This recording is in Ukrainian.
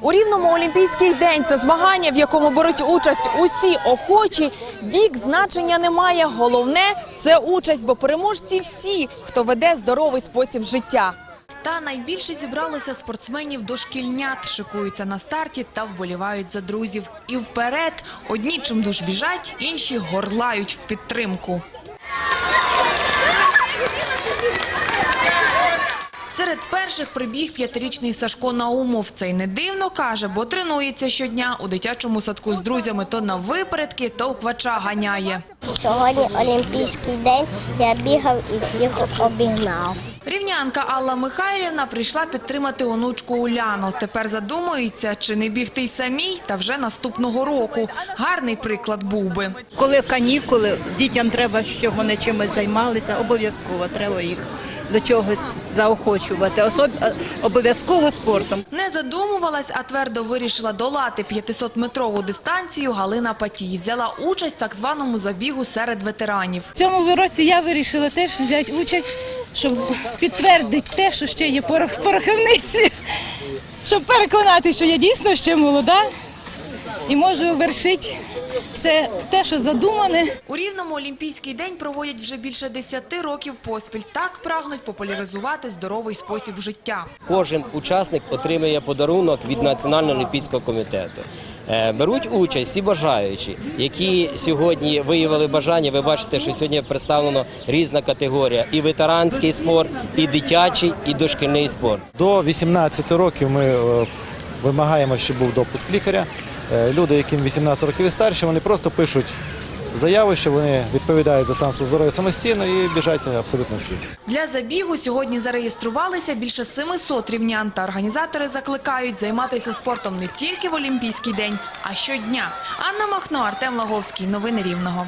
У рівному Олімпійський день це змагання, в якому беруть участь усі охочі. Вік значення не має. Головне це участь, бо переможці всі, хто веде здоровий спосіб життя. Та найбільше зібралося спортсменів дошкільнят, шикуються на старті та вболівають за друзів. І вперед одні чимдуж біжать, інші горлають в підтримку. Серед перших прибіг п'ятирічний Сашко Наумов. Це й не дивно, каже, бо тренується щодня у дитячому садку з друзями то на випередки, то у квача ганяє. Сьогодні Олімпійський день. Я бігав і всіх обігнав. Рівнянка Алла Михайлівна прийшла підтримати онучку Уляну. Тепер задумується, чи не бігти й самій, та вже наступного року. Гарний приклад був би. Коли канікули, дітям треба, щоб вони чимось займалися, обов'язково треба їх до чогось заохочувати, Особ... обов'язково спортом. Не задумувалась, а твердо вирішила долати 500-метрову дистанцію. Галина Патій взяла участь в так званому забігу серед ветеранів. В цьому році я вирішила теж взяти участь, щоб підтвердити те, що ще є порох в порохівниці, щоб переконати, що я дійсно ще молода і можу вершити все те, що задумане. У Рівному Олімпійський день проводять вже більше 10 років поспіль. Так прагнуть популяризувати здоровий спосіб життя. Кожен учасник отримує подарунок від Національного олімпійського комітету. Е, Беруть участь всі бажаючі, які сьогодні виявили бажання. Ви бачите, що сьогодні представлено різна категорія: і ветеранський спорт, і дитячий, і дошкільний спорт. До 18 років ми е, вимагаємо, щоб був допуск лікаря. Е, Люди, яким 18 років і старші, вони просто пишуть заяву, що вони відповідають за стан свого здоров'я самостійно і біжать абсолютно всі. Для забігу сьогодні зареєструвалися більше 700 рівнян. Та організатори закликають займатися спортом не тільки в Олімпійський день, а щодня. Анна Махно, Артем Лаговський. Новини Рівного.